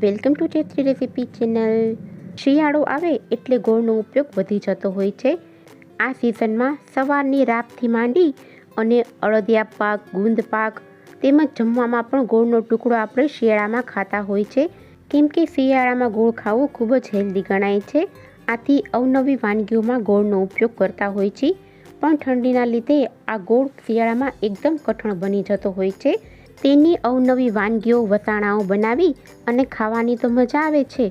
Welcome to ચેત્રી recipe channel. શિયાળો આવે એટલે ગોળનો ઉપયોગ વધી જતો હોય છે. આ સિઝનમાં સવારની રાતથી માંડી અને અળદિયા પાક, ગુંદ પાક તેમજ જમવામાં પણ ગોળનો ટુકડો આપણે શિયાળામાં ખાતા હોય છે. કેમ કે શિયાળામાં ગોળ ખાવું ખૂબ જ હેલ્ધી ગણાય છે. આથી અવનવી વાનગીઓમાં ગોળનો ઉપયોગ કરતા હોય છે. પણ ઠંડીના લીધે આ ગોળ શિયાળામાં એકદમ કઠણ બની જતો હોય છે. તેની અવનવી વાનગીઓ વસાણાઓ બનાવી અને ખાવાની તો મજા આવે છે,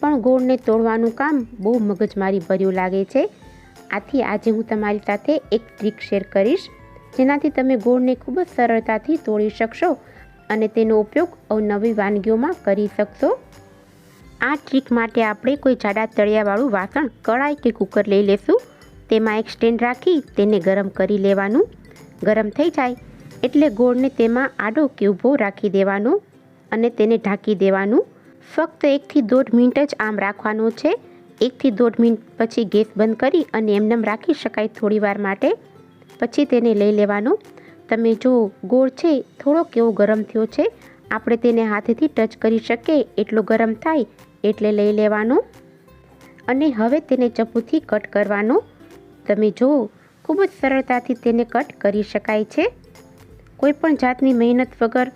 પણ ગોળને તોડવાનું કામ બહુ મગજમારી ભર્યું લાગે છે. આથી આજે હું તમારી સાથે એક ટ્રીક શેર કરીશ, જેનાથી તમે ગોળને ખૂબ જ સરળતાથી તોડી શકશો અને તેનો ઉપયોગ અવનવી વાનગીઓમાં કરી શકશો. આ ટ્રીક માટે આપણે કોઈ જાડા તળિયાવાળું વાસણ કડાઈ કે કુકર લઈ લેશું, તેમાં એક સ્ટેન્ડ રાખી તેને ગરમ કરી લેવાનું. ગરમ થઈ જાય એટલે ગોળને તેમાં આડો કે ઊભો રાખી દેવાનો અને તેને ઢાંકી દેવાનું. ફક્ત એકથી દોઢ મિનિટ જ આમ રાખવાનો છે. એકથી દોઢ મિનિટ પછી ગેસ બંધ કરી અને એમનેમ રાખી શકાય થોડી વાર માટે. પછી તેને લઈ લેવાનો. તમે જો ગોળ છે થોડો કેવો ગરમ થયો છે, આપણે તેને હાથેથી ટચ કરી શકીએ, એટલો ગરમ થાય એટલે લઈ લેવાનો. અને હવે તેને ચપ્પુથી કટ કરવાનો. તમે જો, ખૂબ જ સરળતાથી તેને કટ કરી શકાય છે. કોઈપણ જાતની મહેનત વગર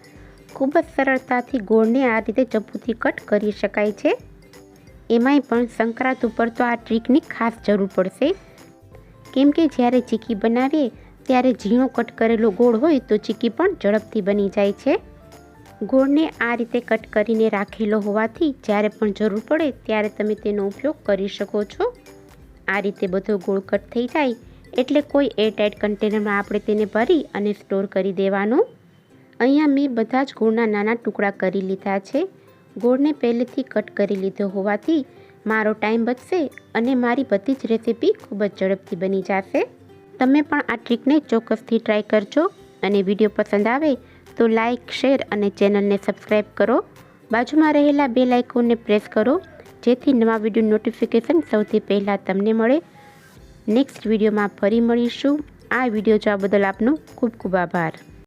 ખૂબ જ સરળતાથી ગોળને આ રીતે ચપ્પુથી કટ કરી શકાય છે. એમાંય પણ સંક્રાંત ઉપર તો આ ટ્રીકની ખાસ જરૂર પડશે. કેમ કે જ્યારે ચીકી બનાવીએ, ત્યારે ઝીણો કટ કરેલો ગોળ હોય તો ચીકી પણ ઝડપથી બની જાય છે. ગોળને આ રીતે કટ કરીને રાખેલો હોવાથી જ્યારે પણ જરૂર પડે, ત્યારે તમે તેનો ઉપયોગ કરી શકો છો. આ રીતે બધો ગોળ કટ થઈ જાય એટલે કોઈ એરટાઇટ કન્ટેનરમાં આપણે તેને ભરી અને સ્ટોર કરી દેવાનું. અહીંયા મેં બધા જ ગોળના નાના ટુકડા કરી લીધા છે. ગોળને પહેલેથી કટ કરી લીધો હોવાથી મારો ટાઈમ બચશે અને મારી બધી જ રેસીપી ખૂબ જ ઝડપથી બની જશે. તમે પણ આ ટ્રીકને ચોક્કસથી ટ્રાય કરજો અને વીડિયો પસંદ આવે તો લાઇક શેર અને ચેનલને સબસ્ક્રાઈબ કરો. બાજુમાં રહેલા બે લાઇકોને પ્રેસ કરો જેથી નવા વીડિયો નોટિફિકેશન સૌથી પહેલાં તમને મળે. નેક્સ્ટ વિડીયોમાં ફરી મળીશું. આ વીડિયો જોવા બદલ આપનો ખૂબ ખૂબ આભાર.